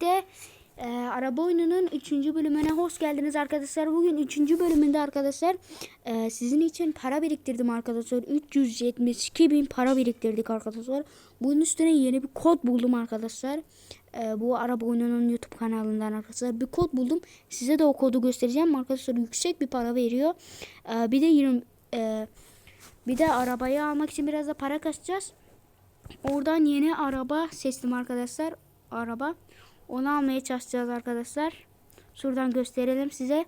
birlikte e, araba oyununun 3. bölümüne hoş geldiniz arkadaşlar. Bugün 3. bölümünde arkadaşlar e, sizin için para biriktirdim arkadaşlar. 372 bin para biriktirdik arkadaşlar. Bunun üstüne yeni bir kod buldum arkadaşlar. E, bu araba oyununun YouTube kanalından arkadaşlar bir kod buldum. Size de o kodu göstereceğim arkadaşlar. Yüksek bir para veriyor. E, bir de 20 e, bir de arabayı almak için biraz da para kasacağız. Oradan yeni araba seçtim arkadaşlar. Araba. Onu almaya çalışacağız arkadaşlar. Şuradan gösterelim size.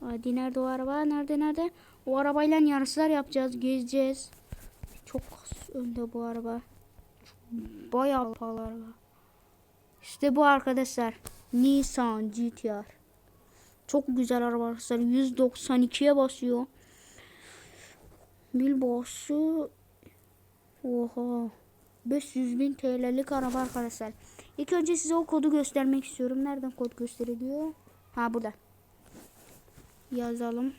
Hadi nerede o araba? Nerede nerede? O arabayla yarışlar yapacağız. Gezeceğiz. Çok önde bu araba. Çok bayağı pahalı araba. İşte bu arkadaşlar. Nissan GTR. Çok güzel araba arkadaşlar. 192'ye basıyor. Mil boşu Oha. 500 bin TL'lik araba arkadaşlar. İlk önce size o kodu göstermek istiyorum. Nereden kod gösteriliyor? Ha burada. Yazalım.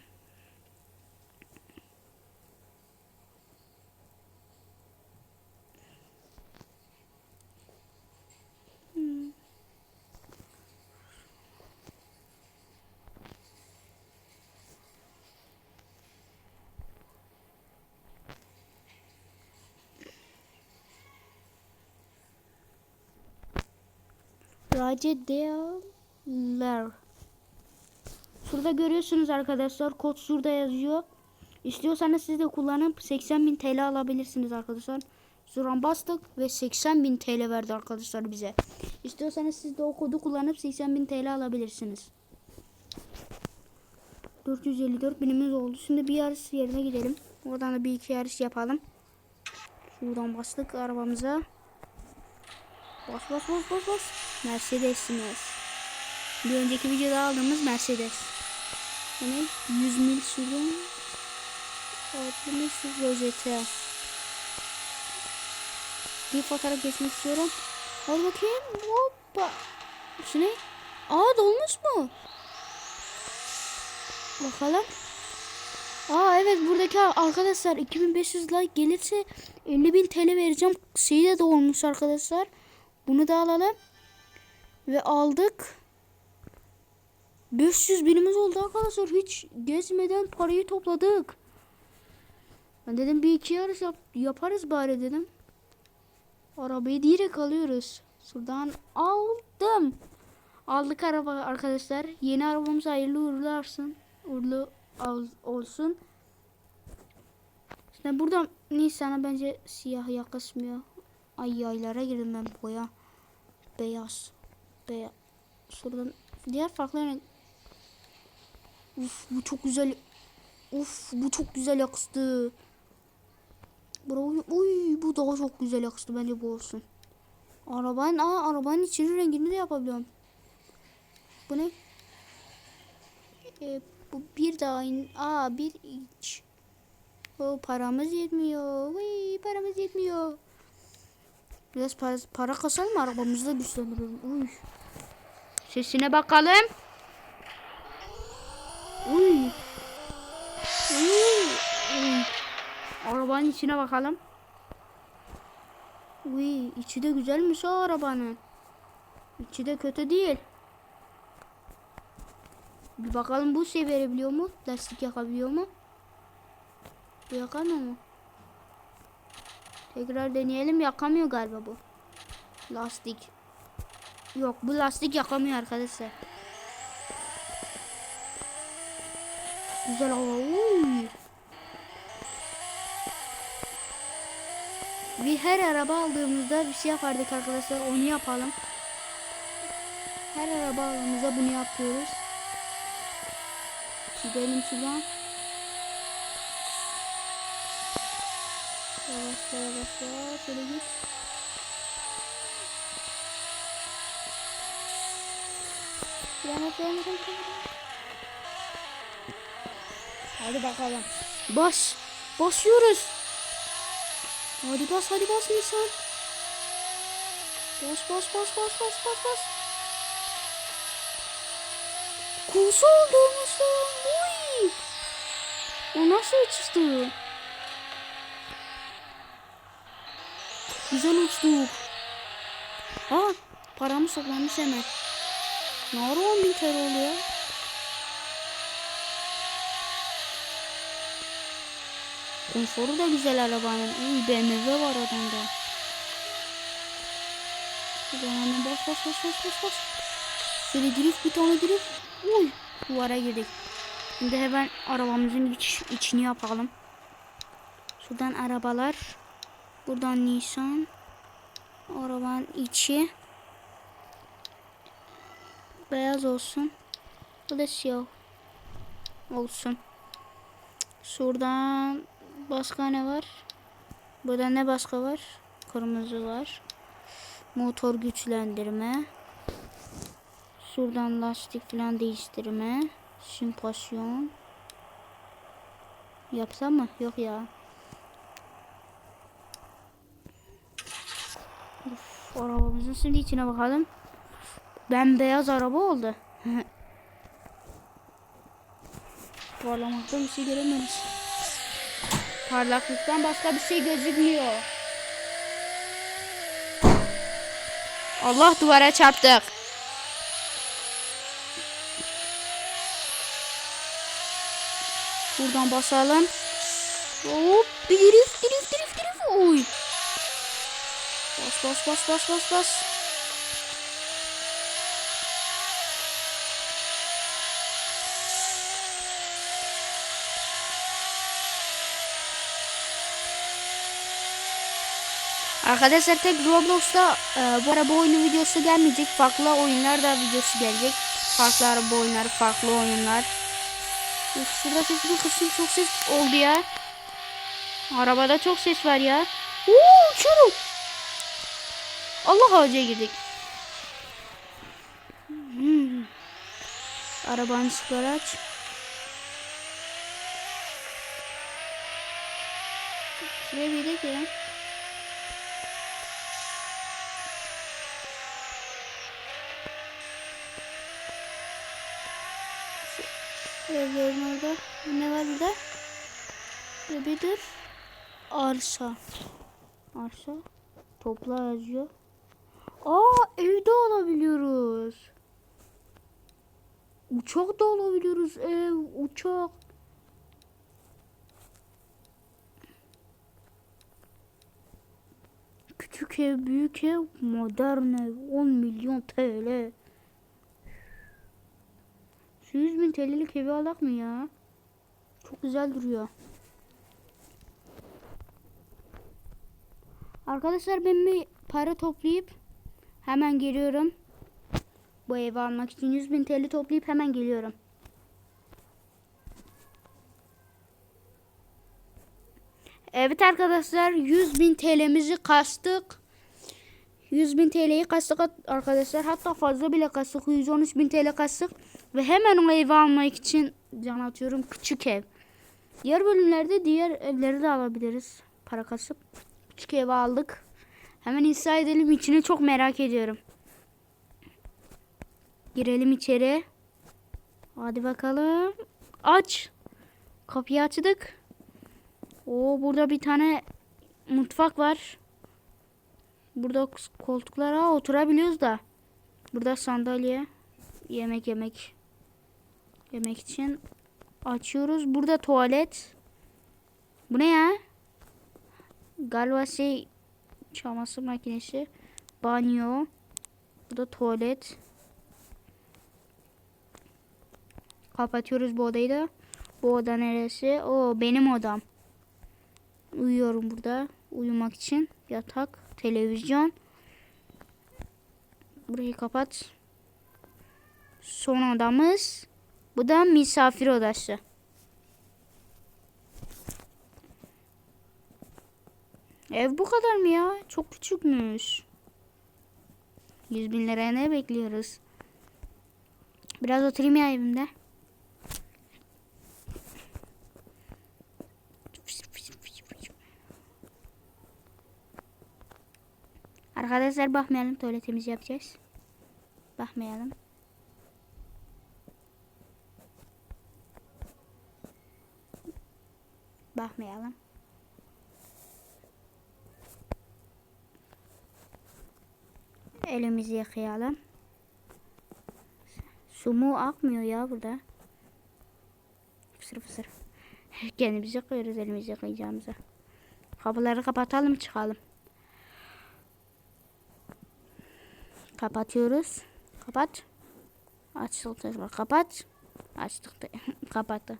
Racedeler. Şurada görüyorsunuz arkadaşlar. Kod şurada yazıyor. İstiyorsanız siz de kullanıp 80.000 TL alabilirsiniz arkadaşlar. Şuradan bastık ve 80.000 TL verdi arkadaşlar bize. İstiyorsanız siz de o kodu kullanıp 80.000 TL alabilirsiniz. 454 binimiz oldu. Şimdi bir yarış yerine gidelim. Oradan da bir iki yarış yapalım. Şuradan bastık arabamıza. Bas bas bas bas bas. Mercedes'imiz. Bir önceki videoda aldığımız Mercedes. Yani 100 mil sürüm. 60 rozete. Bir fotoğraf geçmek istiyorum. Hadi bakayım. Hoppa. Şu ne? Aa dolmuş mu? Bakalım. Aa evet buradaki arkadaşlar 2500 like gelirse 50.000 TL vereceğim. Şeyi de dolmuş arkadaşlar. Bunu da alalım. Ve aldık. 500 binimiz oldu arkadaşlar. Hiç gezmeden parayı topladık. Ben dedim bir iki yarış yap yaparız bari dedim. Arabayı direkt alıyoruz. Şuradan aldım. Aldık araba arkadaşlar. Yeni arabamız hayırlı uğurlu olsun. Uğurlu olsun. İşte burada Nisan'a bence siyah yakışmıyor. Ay yaylara girdim ben boya. Beyaz. Beyaz. Şuradan diğer farklı renk. Uf bu çok güzel. Uf bu çok güzel yakıştı. Bro, uy bu daha çok güzel yakıştı bence bu olsun. Arabanın aa arabanın içinin rengini de yapabiliyorum. Bu ne? E, bu bir daha in, aa bir iç. O paramız yetmiyor. Uy paramız yetmiyor. Biraz para, para kasalım arabamızı da güçlendirelim. Uy. Sesine bakalım. Uy. Uy. Uy. Arabanın içine bakalım. Uy, içi de güzelmiş o arabanın. İçi de kötü değil. Bir bakalım bu şey verebiliyor mu? Lastik yakabiliyor mu? Yakamıyor mu? Tekrar deneyelim. Yakamıyor galiba bu. Lastik. Yok bu lastik yakamıyor arkadaşlar. Güzel hava. Bir her araba aldığımızda bir şey yapardık arkadaşlar. Onu yapalım. Her araba aldığımızda bunu yapıyoruz. Gidelim şuradan. Yavaş yavaş yavaş şöyle git. Yavaş yavaş yavaş. Hadi bakalım. Bas. Basıyoruz. Hadi bas hadi bas Nisan. Bas bas bas bas bas bas bas. Kuzu oldu Nisan. Uy. O nasıl uçtu? Güzel uçtuk. Aa paramız toplanmış hemen. Ne ara 10 bin TL oluyor? Konforu da güzel arabanın. İyi BMW var adamda. Hemen bas bas bas bas bas bas. Şöyle drift bir tane drift. Uy duvara girdik. Şimdi hemen arabamızın iç, içini yapalım. Şuradan arabalar. Buradan Nisan. Arabanın içi. Beyaz olsun. Bu da siyah olsun. Şuradan başka ne var? Burada ne başka var? Kırmızı var. Motor güçlendirme. Şuradan lastik falan değiştirme. Simpasyon. Yapsam mı? Yok ya. Uf, arabamızın şimdi içine bakalım. Ben beyaz araba oldu. Parlamakta bir şey göremeyiz. Parlaklıktan başka bir şey gözükmüyor. Allah duvara çarptık. Buradan basalım. Hop drift drift drift drift. Oy. Bas bas bas bas bas bas. Arkadaşlar tek Roblox'ta e, bu araba oyunu videosu gelmeyecek. Farklı oyunlar da videosu gelecek. Farklı araba oyunları, farklı oyunlar. Uf, şurada sesini kısım çok ses oldu ya. Arabada çok ses var ya. Uuu uçuyorum. Allah ağaca girdik. Hmm. Arabanın ışıkları aç. Şuraya bir de ya. Evlerin orada. Ne var burada? Bir dur. Arsa. Arsa. Topla yazıyor. Aa evde alabiliyoruz. Uçak da alabiliyoruz. Ev, uçak. Küçük ev, büyük ev, modern ev. 10 milyon TL. Şu 100 bin TL'lik evi alak mı ya? Çok güzel duruyor. Arkadaşlar ben bir para toplayıp hemen geliyorum. Bu evi almak için 100 bin TL toplayıp hemen geliyorum. Evet arkadaşlar 100 bin TL'mizi kastık. 100 bin TL'yi kastık arkadaşlar. Hatta fazla bile kastık. 113 bin TL kastık. Ve hemen o evi almak için can atıyorum. Küçük ev. Diğer bölümlerde diğer evleri de alabiliriz. Para kasıp. Küçük evi aldık. Hemen inşa edelim. İçini çok merak ediyorum. Girelim içeri. Hadi bakalım. Aç. Kapıyı açtık. Oo burada bir tane mutfak var. Burada koltuklara oturabiliyoruz da. Burada sandalye. Yemek yemek. Yemek için açıyoruz. Burada tuvalet. Bu ne ya? Galiba şey çamaşır makinesi. Banyo. Burada tuvalet. Kapatıyoruz bu odayı da. Bu oda neresi? O benim odam. Uyuyorum burada. Uyumak için. Yatak. Televizyon. Burayı kapat. Son odamız. Bu da misafir odası. Ev bu kadar mı ya? Çok küçükmüş. 100 bin liraya ne bekliyoruz? Biraz oturayım ya evimde. Arkadaşlar bakmayalım tuvaletimizi yapacağız. Bakmayalım. Bakmayalım. Elimizi yıkayalım. Su mu akmıyor ya burada. Fısır fısır. Kendimizi yıkıyoruz elimizi yıkayacağımıza. Kapıları kapatalım çıkalım. Kapatıyoruz. Kapat. Tekrar. Kapat. Açtık. Kapattı.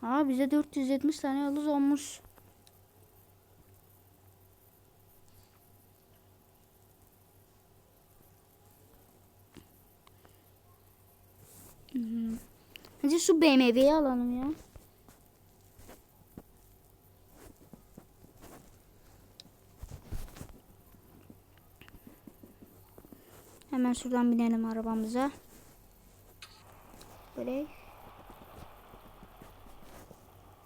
Ha bize 470 tane yıldız olmuş. Hmm. Hadi şu BMW'yi alalım ya. Hemen şuradan binelim arabamıza. Böyle.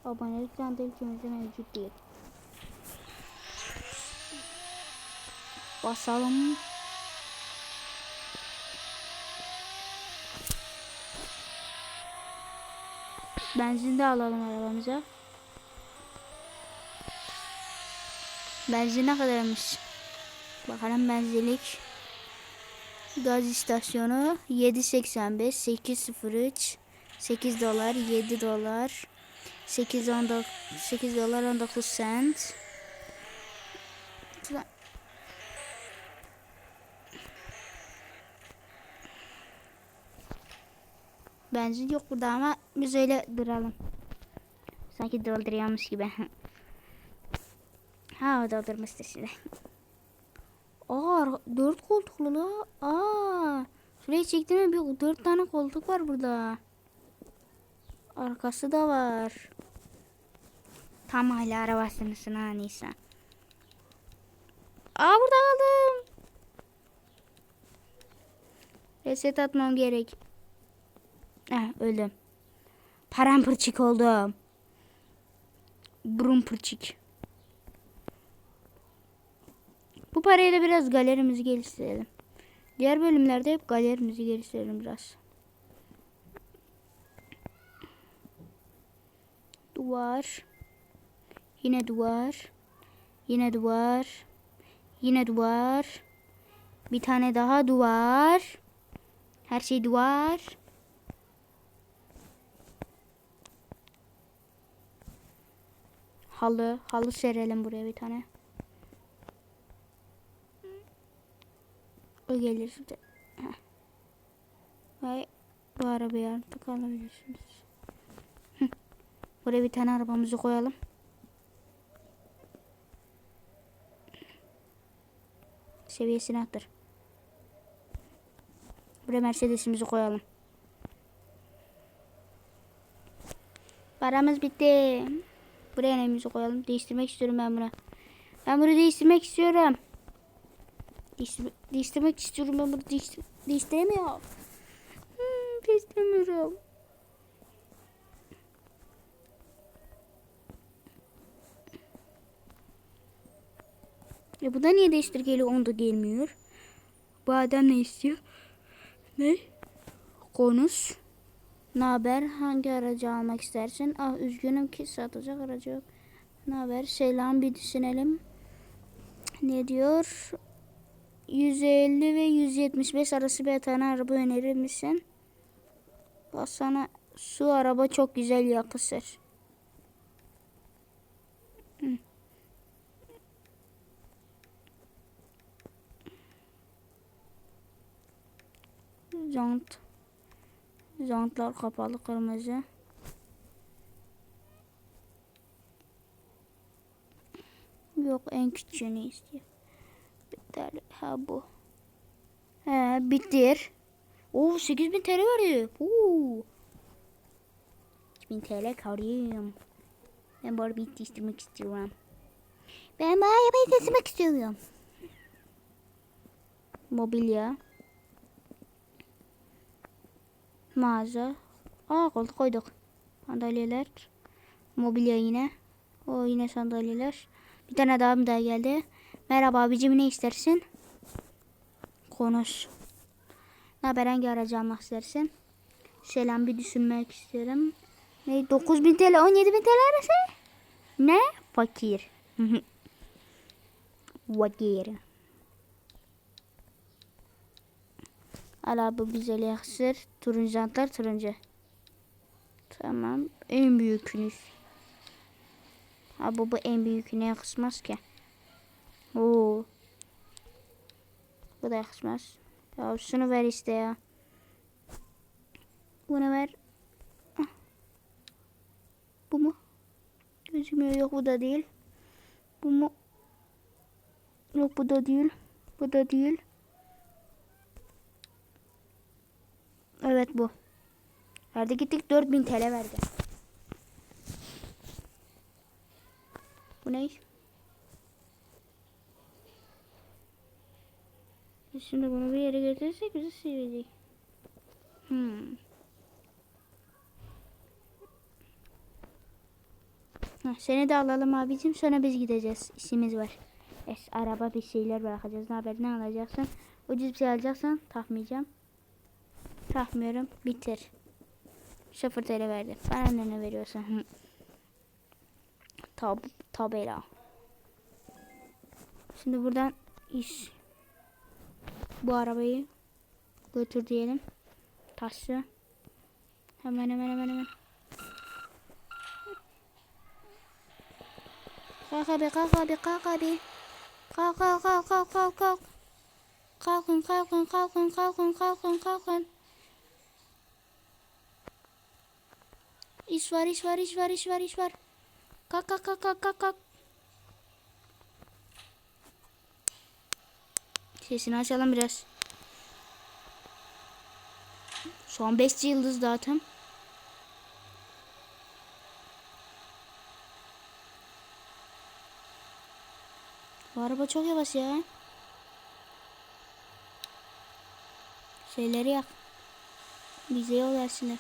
Abonelik ülkemizde mevcut değil. Basalım. Benzin de alalım arabamıza. Benzin ne kadarmış? Bakalım benzinlik. Gaz istasyonu 7.85 803 8 dolar 7 dolar 8 19 8 dolar 19 cent. Benzin yok burada ama biz öyle duralım. Sanki dolduruyormuş gibi. ha o doldurmuştur şimdi. Aa dört koltuklu la. Aa şuraya çektim bir dört tane koltuk var burada. Arkası da var. Tam hala arabasınısın ha Nisan. Aa burada kaldım. Reset atmam gerek. Heh, öldüm. Paramparçık oldum. Burun pırçık. Bu parayla biraz galerimizi geliştirelim. Diğer bölümlerde hep galerimizi geliştirelim biraz. Duvar. Yine duvar. Yine duvar. Yine duvar. Bir tane daha duvar. Her şey duvar. Halı. Halı serelim buraya bir tane. O gelir şimdi. Ve bu arabayı artık alabilirsiniz. Buraya bir tane arabamızı koyalım. Seviyesini arttır. Buraya Mercedes'imizi koyalım. Paramız bitti. Buraya neyimizi koyalım. Değiştirmek istiyorum ben bunu. Ben bunu değiştirmek istiyorum. Değiştir değiştirmek istiyorum ben bunu değiştir değiştiremiyorum. Hmm, değiştiremiyorum. Ya bu da niye değiştir geliyor onu da gelmiyor. Bu adam ne istiyor? Ne? Konuş. Ne haber? Hangi aracı almak istersin? Ah üzgünüm ki satacak aracı yok. Ne haber? Selam bir düşünelim. Ne diyor? 150 ve 175 arası bir tane araba önerir misin? Bak sana su araba çok güzel yakışır. Jant. Jantlar kapalı kırmızı. Yok en küçüğünü istiyor. Bitter. Ha bu. He bitir. Oo 8000 TL veriyor. Oo. 2000 TL kalıyorum. Ben bu arabayı değiştirmek istiyorum. Ben bu arabayı değiştirmek istiyorum. Mobilya. Mağaza. Aa koltuk koyduk. Sandalyeler. Mobilya yine. O yine sandalyeler. Bir tane daha bir daha geldi. Merhaba abicim ne istersin? Konuş. Ne haber hangi aracı almak istersin? Selam bir düşünmek isterim. Ne 9000 TL 17000 TL arası? Ne? Fakir. Fakir. Hala bu güzel yaksır. Turuncu jantlar turuncu. Tamam. En büyükünüz. Ha bu bu en büyüküne yakışmaz ki. Oo. Bu da yakışmaz. Ya şunu ver işte ya. Bunu ver. Ah. Bu mu? Gözükmüyor. Yok bu da değil. Bu mu? Yok bu da değil. Bu da değil. Evet bu. Verdi gittik 4000 TL verdi. Bu ne? Şimdi bunu bir yere götürürsek bizi sevecek. Hmm. Seni de alalım abicim sonra biz gideceğiz. İşimiz var. Es, araba bir şeyler bırakacağız. Ne haber ne alacaksın? Ucuz bir şey alacaksan takmayacağım. Takmıyorum. Bitir. Sıfır TL verdi. Bana ne veriyorsun? Tab tabela. Şimdi buradan iş. Bu arabayı götür diyelim. Taşı. Hemen hemen hemen hemen. Kalk abi kalk abi kalk abi. Kalk kalk kalk kalk kalk kalk. Kalkın kalkın kalkın kalkın kalkın kalkın. İş var iş var iş var iş var iş var. Kalk kalk kalk kalk kalk kalk. Sesini açalım biraz. An 5 yıldız zaten. Bu araba çok yavaş ya. Şeyleri yak. Bize yol versinler.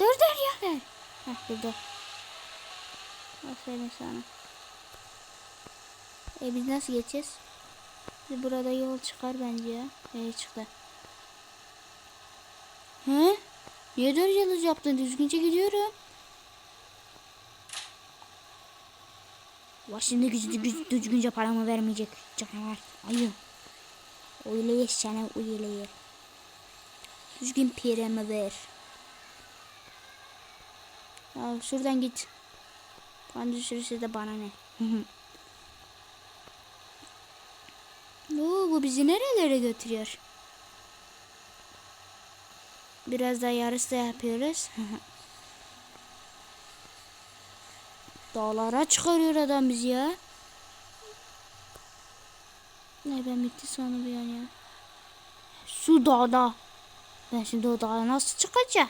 Dur dur ya ver. Heh durdu. Aferin sana. E biz nasıl geçeceğiz? Burada yol çıkar bence ya. E çıktı. He? Niye dört yıldız yaptın? Düzgünce gidiyorum. Var şimdi güz, düzgünce paramı vermeyecek canavar. Ayı. Öyle ye sana öyle ye. Düzgün paramı ver. Ya şuradan git. Puan düşürürse de bana ne. Oo, bu bizi nerelere götürüyor? Biraz da yarış da yapıyoruz. Dağlara çıkarıyor adam bizi ya. Ne ben bitti sanırım bir an ya. Su dağda. Ben şimdi o dağa nasıl çıkacağım?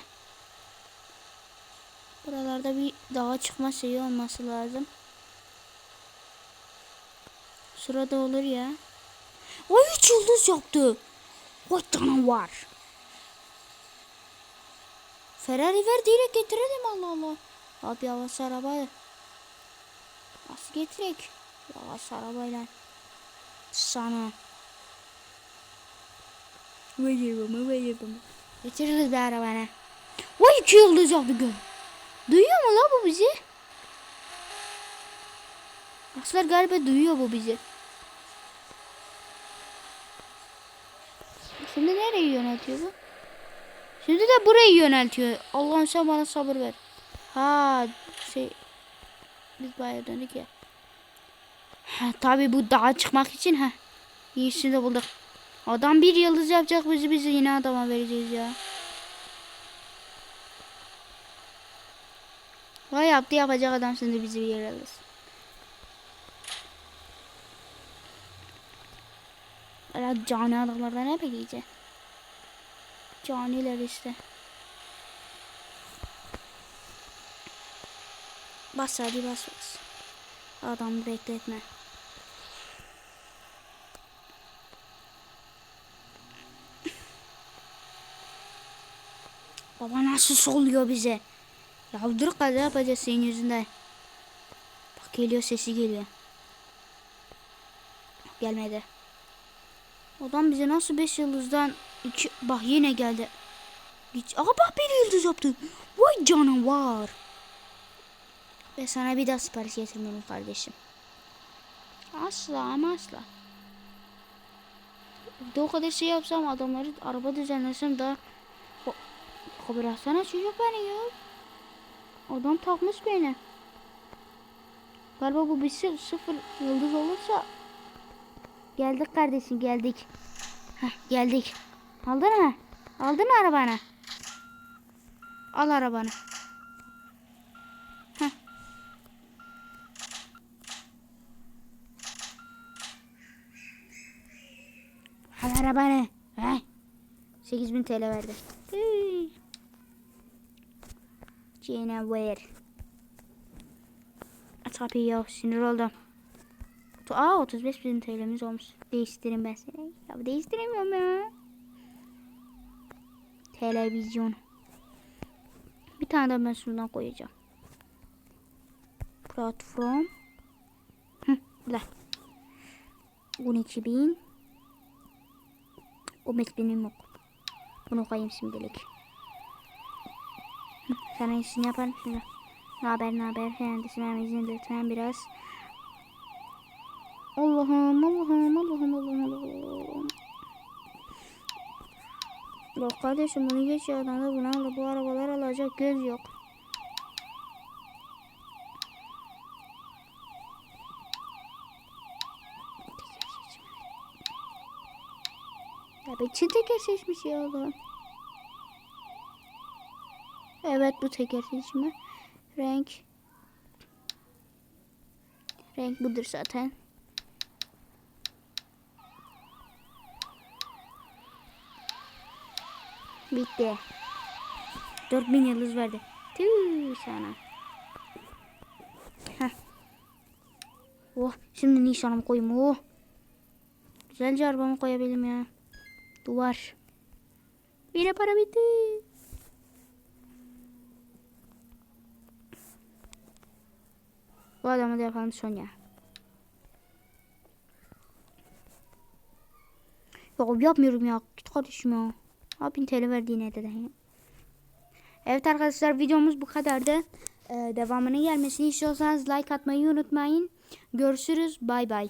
Buralarda bir dağa çıkma şeyi olması lazım. Şurada olur ya. Ay üç yıldız yaptı. Vay canavar. Ferrari ver direkt getirelim Allah Allah. Abi yavaş araba. Nasıl getirek? Yavaş arabayla. Sana. Vay babamı vay babamı. Getiririz bir arabana. Vay iki yıldız yaptı gör. Duyuyor mu la bu bizi? Aslar galiba duyuyor bu bizi. Şimdi nereye yöneltiyor bu? Şimdi de burayı yöneltiyor. Allah'ım sen bana sabır ver. Ha şey biz bayağı döndük ya. Ha, tabii bu dağa çıkmak için ha. İyisini de bulduk. Adam bir yıldız yapacak bizi bizi yine adama vereceğiz ya. Vay yaptı yapacak adam şimdi bizi bir yere alırsın. Öyle cani adamlardan ne bekleyecek? Caniler işte. Bas hadi bas bas. Adamı bekletme. Baba nasıl soluyor bize? Ya dur kaza yapacağız senin yüzünden. Bak geliyor sesi geliyor. Gelmedi. Adam bize nasıl 5 yıldızdan iki bak yine geldi. Hiç Aa bak bir yıldız yaptı. Vay canavar. Ve sana bir daha sipariş getirmedim kardeşim. Asla ama asla. Bir o kadar şey yapsam adamları araba düzenlesem daha o bıraksana çocuk beni ya. Adam takmış beni. Galiba bu bir sı- sıfır yıldız olursa geldik kardeşim geldik. Heh, geldik. Aldın mı? Aldın mı arabanı? Al arabanı. Heh. Al arabanı. Heh. 8000 TL verdi. Canavar. Kapıyı ya sinir oldum. Aa 35 bin TL'miz olmuş. Değiştireyim ben seni. Ya değiştiremiyorum ya. Televizyon. Bir tane de ben şuradan koyacağım. Platform. Hı, burada. 12 bin. 15 binim yok. Bunu koyayım şimdilik. Sana iyisini yaparım şimdi. Ne haber ne haber? Kendisine izin lütfen biraz. Allah'ım Allah'ım Allah'ım Allah'ım Allah'ım. Yok kardeşim bunu geç ya. Adamda bunu al. Bu arabalar alacak göz yok. Ya ben Çin teker seçmiş ya adam. Evet bu teker seçimi. Renk. Renk budur zaten. Bitti. 4000 yıldız verdi. Tüh sana. Heh. Oh şimdi nişanımı koyayım. Oh. Güzelce arabamı koyabilirim ya. Duvar. Yine para bitti. Bu adamı da yapalım son ya. Yok yapmıyorum ya. Git kardeşim ya. Abin TL verdi yine de. Evet arkadaşlar videomuz bu kadardı. Ee, devamının gelmesini istiyorsanız like atmayı unutmayın. Görüşürüz. Bay bay.